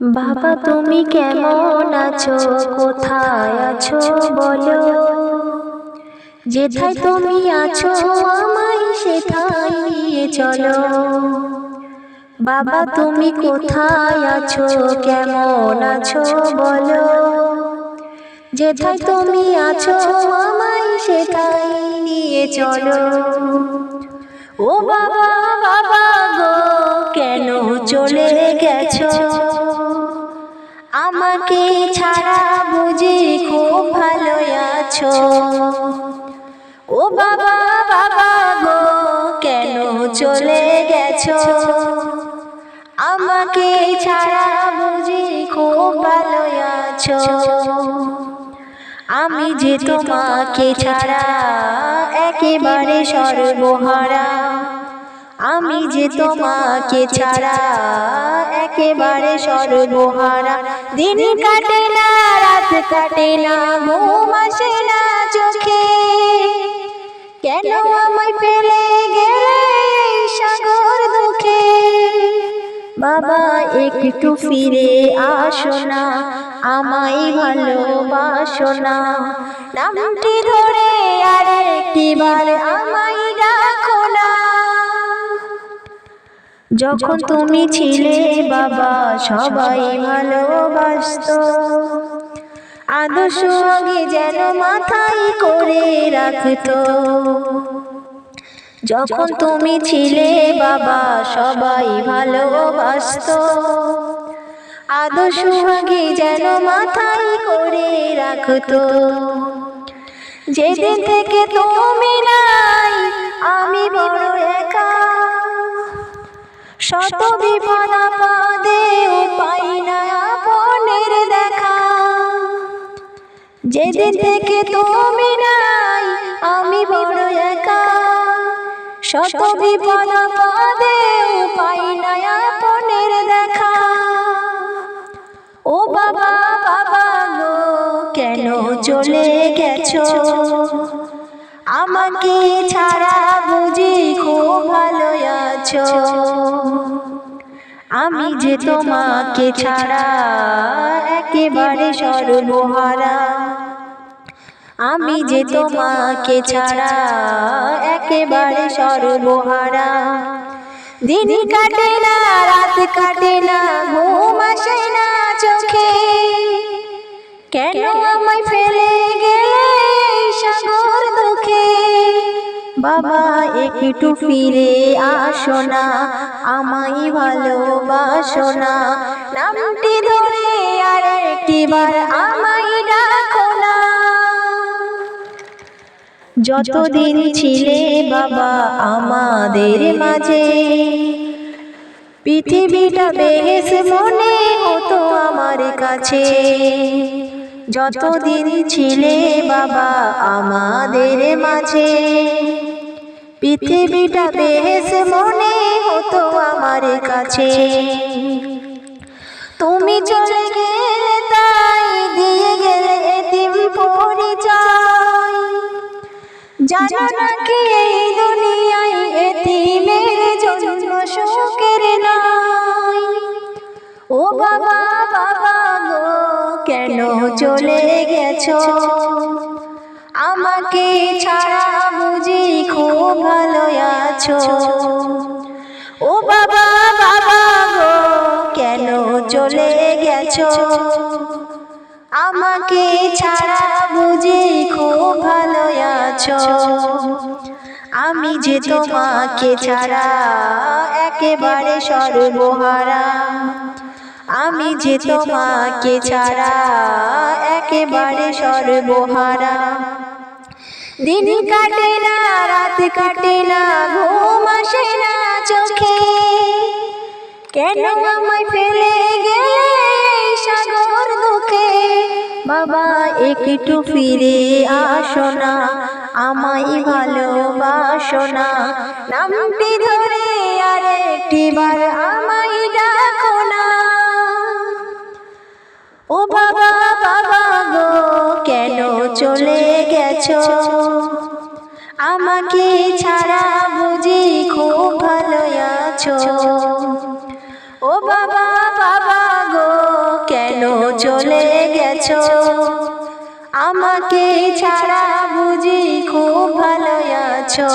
বাবা, তুমি কেমন আছো? কোথায় আছো? বলো। যেথায় তুমি আছো, আমায় সেথায় নিয়ে চলো। বাবা, তুমি কোথায় আছো? কেমন আছো? বলো। যেথায় তুমি আছো, আমায় সেথায় নিয়ে চলো। ও বাবা বাবা গো। চলে গেছো। আমাকে ছাড়া বুঝি খুব ভালো আছো। ও বাবা বাবা গো কেন চলে গেছো? আমাকে ছাড়া বুঝি খুব ভালো আছো। আমি যে তোমাকে ছাড়া একেবারে সর্বহারা। আমি যে তোমাকে ছাড়া একেবারে সর্বহারা দিন কাটে না রাত কাটে না ঘুম আসে না চোখে। কেন আমায় ফেলে গেলে সাগর দুঃখে? বাবা একটু ফিরে আসো না আমায় ভালোবাসো না। নামটি ধরে আর একটিবার আমায় যখন তুমি ছিলে বাবা, সবাই ভালোবাসত। আদর্শ আগে যেন মাথায় করে রাখত। যখন তুমি ছিলে বাবা, সবাই ভালোবাসত। আদর্শ আগে যেন মাথায় করে রাখত। যেদিন থেকে তুমি নাই, আমি বড় একা। শত বিপদ আপদে পাই না আপনের দেখা। যেদিন থেকে তুমি নাই, আমি বড় একা। শত বিপদ আপদে পাই না আপনের দেখা। ও বাবা বাবা গো, কেন চলে গেছো? আমাকে ছাড়া বুঝি খুব ভালো আছো। আমি যে তোমাকে ছাড়া একেবারে সর্বহারা। আমি যে তোমাকে ছাড়া একেবারে সর্বহারা। দিন কাটে না রাত কাটে না। একটু ফিরে আসো না, আমায় ভালোবাসো না। নামটি ধরে আর একটিবার আমায় ডাকো না। যতদিন ছিলে বাবা আমাদের মাঝে, পৃথিবীটা বেশ মনে হতো আমার কাছে। যতদিন ছিলে বাবা আমাদের মাঝে পৃথিবীটা বেশ মনে হতো আমার কাছে। তুমি চলে গেলে তাই দিয়ে গেলে পরিচয়। এই দুনিয়ায় ও বাবা বাবা গো, কেন চলে গেছো? আমাকে ছাড়া ভালো আছো। ও বাবা বাবা গো, কেন চলে গেছো? আমাকে ছাড়া বুঝি খুব ভালো আছো। আমি যে তোমাকে ছাড়া একেবারে সর্বহারা। আমি যে তোমাকে ছাড়া একেবারে সর্বহারা। দিন কাটে না, রাত কাটে না, ঘুম আসে না চোখে। কেন আমায় ফেলে গেলে সাগর দুঃখে? বাবা, একটু ফিরে আসো না, আমায় ভালোবাসো না। নামটি ধরে আর একটিবার আমায় ডাকো না। ও গেছো আমাকে ছাড়া বুঝি খুব ভালো আছো। ও বাবা বাবা গো, কেন চলে গেছো? আমাকে ছাড়া বুঝি খুব ভালো আছো।